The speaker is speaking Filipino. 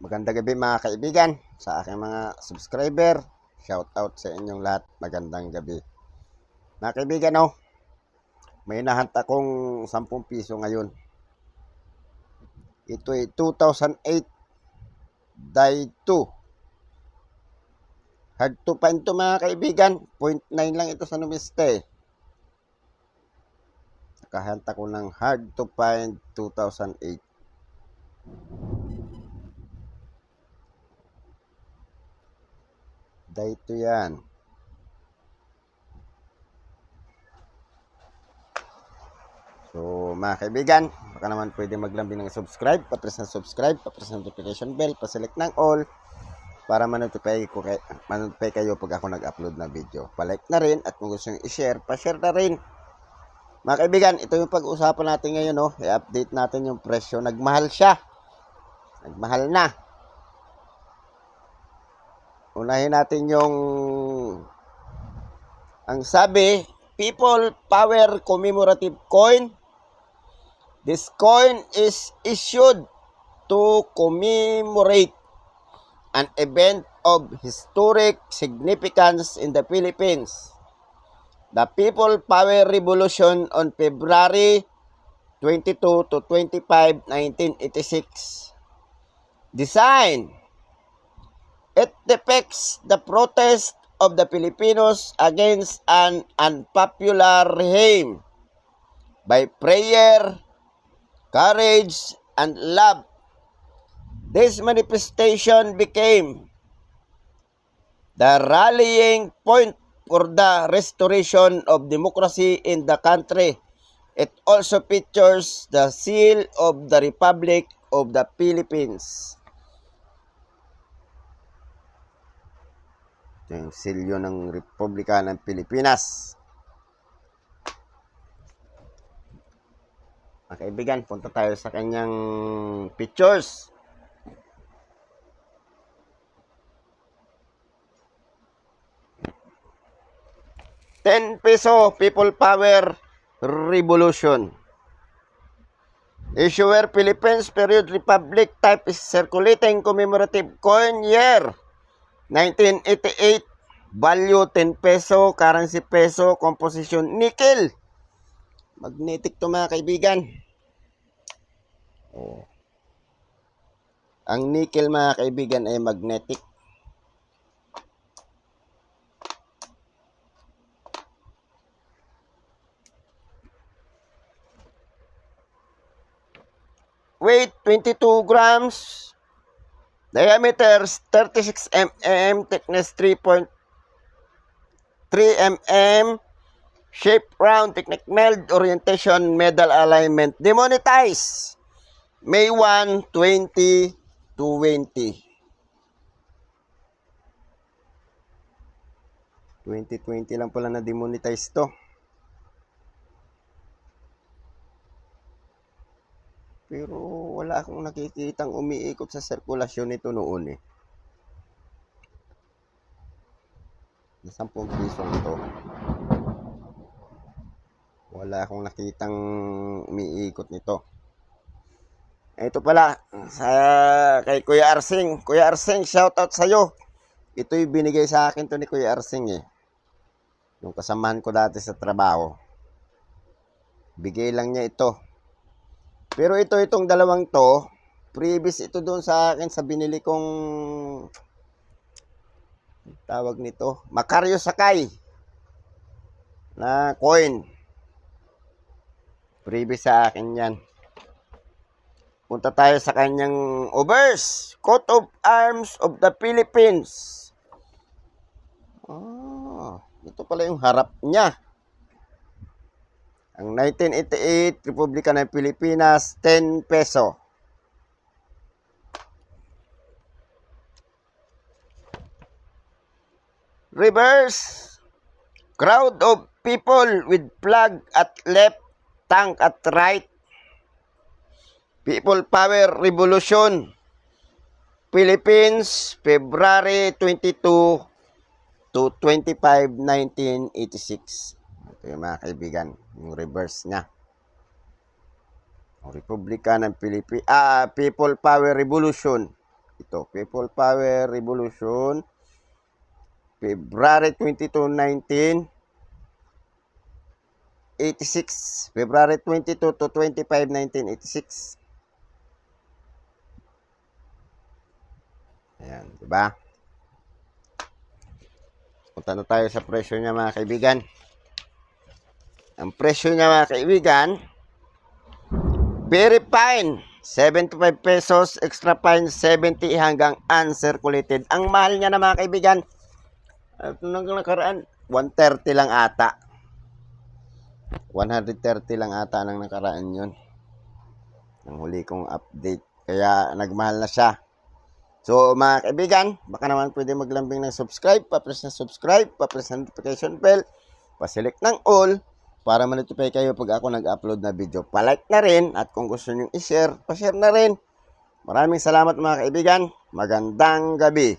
Magandang gabi mga kaibigan sa aking mga subscriber. Shout out sa inyong lahat. Magandang gabi. Mga kaibigan, oh, may nahant akong 10 piso ngayon. Ito ay 2008 die 2. Hard to find to mga kaibigan. 0.9 lang ito sa numiste. Nakahanta ko ng hard to find 2008. Dito yan. So, mga kaibigan, baka naman pwede maglambing ng subscribe, papress ng subscribe, papress ng notification bell, paselect ng all para manotify ko kay manotify kayo pag ako nag-upload ng video. Pa-like na rin at kung gusto niyo i-share, pa-share na rin. Mga kaibigan, ito yung pag-uusapan natin ngayon, no? I-update natin yung presyo. Nagmahal siya. Nagmahal na. Unahin natin yung ang sabi, People Power Commemorative Coin. This coin is issued to commemorate an event of historic significance in the Philippines. The People Power Revolution on February 22 to 25, 1986. Design It depicts the protest of the Filipinos against an unpopular regime by prayer, courage, and love. This manifestation became the rallying point for the restoration of democracy in the country. It also features the seal of the Republic of the Philippines. Ito yung silyo ng Republika ng Pilipinas. Mga kaibigan, punta tayo sa kanyang pictures. Ten peso People Power Revolution. Issuer Philippines Period Republic type is circulating commemorative coin year 1988 value 10 peso currency peso composition nickel. Magnetic to mga kaibigan. Oh. ang nickel mga kaibigan ay magnetic. Weight 22 grams Diameter 36 mm, thickness 3.3 mm, shape round, technique meld, orientation, medal alignment, demonetize. May 1, 20, 20. 2020 lang pala na demonetize to. Pero wala akong nakikitang umiikot sa sirkulasyon nito noon eh. Sa 10 piso ito. Wala akong nakitang umiikot nito. Ito pala, sa kay Kuya Arsing. Kuya Arsing, shout out sa'yo. Ito'y binigay sa akin to ni Kuya Arsing eh. Yung kasamahan ko dati sa trabaho. Bigay lang niya ito. Pero ito, itong dalawang to, previous ito doon sa akin sa binili kong tawag nito, Macario Sakay na coin. Previous sa akin yan. Punta tayo sa kanyang overs, coat of arms of the Philippines. Ah, ito pala yung harap niya. Ang 1988, Republika ng Pilipinas, 10 peso. Reverse. Crowd of people with flag at left, tank at right. People Power Revolution. Philippines, February 22 to 25, 1986. Ito yung mga kaibigan, yung reverse niya. Ang Republika ng Pilipi ah, People Power Revolution. Ito, People Power Revolution. February 22, 1986. February 22 to 25, 1986. Ayan, di ba? Punta na tayo sa presyo niya mga kaibigan. Ang presyo niya mga kaibigan, very fine. 75 pesos, extra fine 70 hanggang uncirculated. Ang mahal niya na mga kaibigan, at nung nakaraan, 130 lang ata. 130 lang ata nang nakaraan yun. Ang huli kong update. Kaya nagmahal na siya. So mga kaibigan, baka naman pwede maglambing ng subscribe, pa-press na subscribe, pa-press na notification bell, pa-select ng all, para ma-notify kayo pag ako nag-upload na video. Pa-like na rin, at kung gusto nyo i-share, pa-share na rin. Maraming salamat mga kaibigan. Magandang gabi.